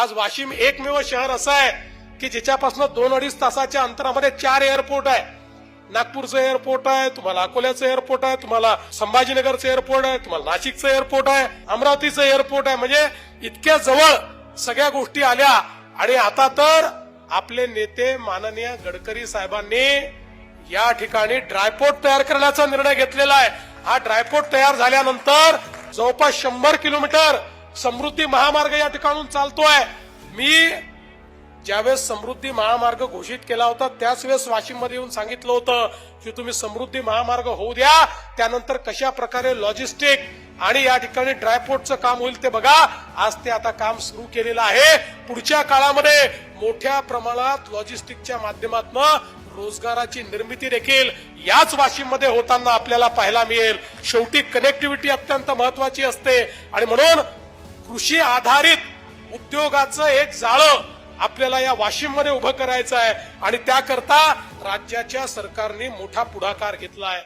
आज वाशिम एकमेव शहर असं आहे की ज्याच्यापासून दोन अडीच तासाच्या अंतरामध्ये चार एअरपोर्ट आहे. नागपूरचं एअरपोर्ट आहे तुम्हाला अकोल्याचं एअरपोर्ट आहे तुम्हाला संभाजीनगरचं एअरपोर्ट आहे तुम्हाला नाशिकचं एअरपोर्ट आहे अमरावतीचं एअरपोर्ट आहे. म्हणजे इतक्या जवळ सगळ्या गोष्टी आल्या. आणि आता तर आपले नेते माननीय गडकरी साहेबांनी या ठिकाणी ड्रायपोर्ट तयार करण्याचा निर्णय घेतलेला आहे. हा ड्रायपोर्ट तयार झाल्यानंतर जवळपास शंभर किलोमीटर समृद्धी महामार्ग या ठिकाणून चालतोय. मी ज्यावेळेस समृद्धी महामार्ग घोषित केला होता त्याच वेळेस वाशिममध्ये येऊन सांगितलं होतं की तुम्ही समृद्धी महामार्ग होऊ द्या त्यानंतर कशा प्रकारे लॉजिस्टिक आणि या ठिकाणी ड्रायपोर्टचं काम होईल ते बघा. आज ते आता काम सुरू केलेलं आहे. पुढच्या काळामध्ये मोठ्या प्रमाणात लॉजिस्टिकच्या माध्यमातून रोजगाराची निर्मिती देखील याच वाशिममध्ये होताना आपल्याला पाहायला मिळेल. शेवटी कनेक्टिव्हिटी अत्यंत महत्वाची असते. आणि म्हणून कृषी आधारित उद्योगाचं एक जाळं आपल्याला या वाशिममध्ये उभं करायचं आहे. आणि त्याकरता राज्याच्या सरकारने मोठा पुढाकार घेतला आहे.